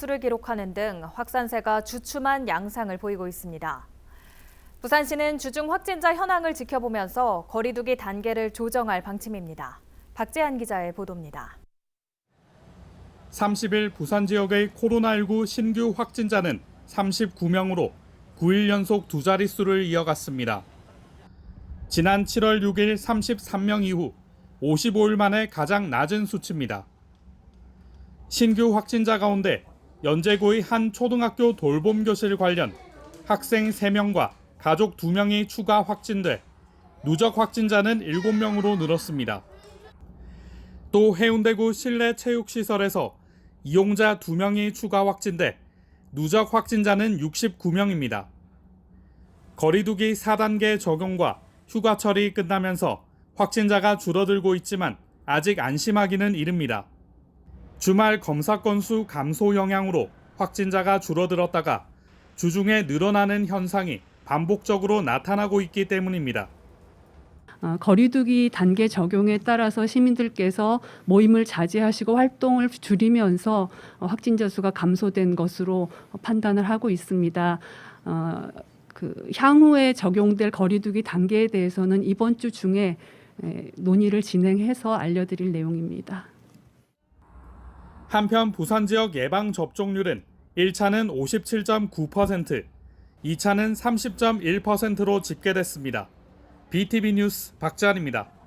수를 기록하는 등 확산세가 주춤한 양상을 보이고 있습니다. 부산시는 주중 확진자 현황을 지켜보면서 거리두기 단계를 조정할 방침입니다. 박재한 기자의 보도입니다. 30일 부산 지역의 코로나19 신규 확진자는 39명으로 9일 연속 두 자릿수를 이어갔습니다. 지난 7월 6일 33명 이후 55일 만에 가장 낮은 수치입니다. 신규 확진자 가운데 연제구의 한 초등학교 돌봄 교실 관련 학생 3명과 가족 2명이 추가 확진돼 누적 확진자는 7명으로 늘었습니다. 또 해운대구 실내 체육시설에서 이용자 2명이 추가 확진돼 누적 확진자는 69명입니다. 거리두기 4단계 적용과 휴가철이 끝나면서 확진자가 줄어들고 있지만 아직 안심하기는 이릅니다. 주말 검사 건수 감소 영향으로 확진자가 줄어들었다가 주중에 늘어나는 현상이 반복적으로 나타나고 있기 때문입니다. 어, 거리두기 단계 적용에 따라서 시민들께서 모임을 자제하시고 활동을 줄이면서 어, 확진자 수가 감소된 것으로 판단을 하고 있습니다. 어, 그 향후에 적용될 거리두기 단계에 대해서는 이번 주 중에 에, 논의를 진행해서 알려드릴 내용입니다. 한편 부산 지역 예방 접종률은 1차는 57.9%, 2차는 30.1%로 집계됐습니다. BTV 뉴스 박지한입니다.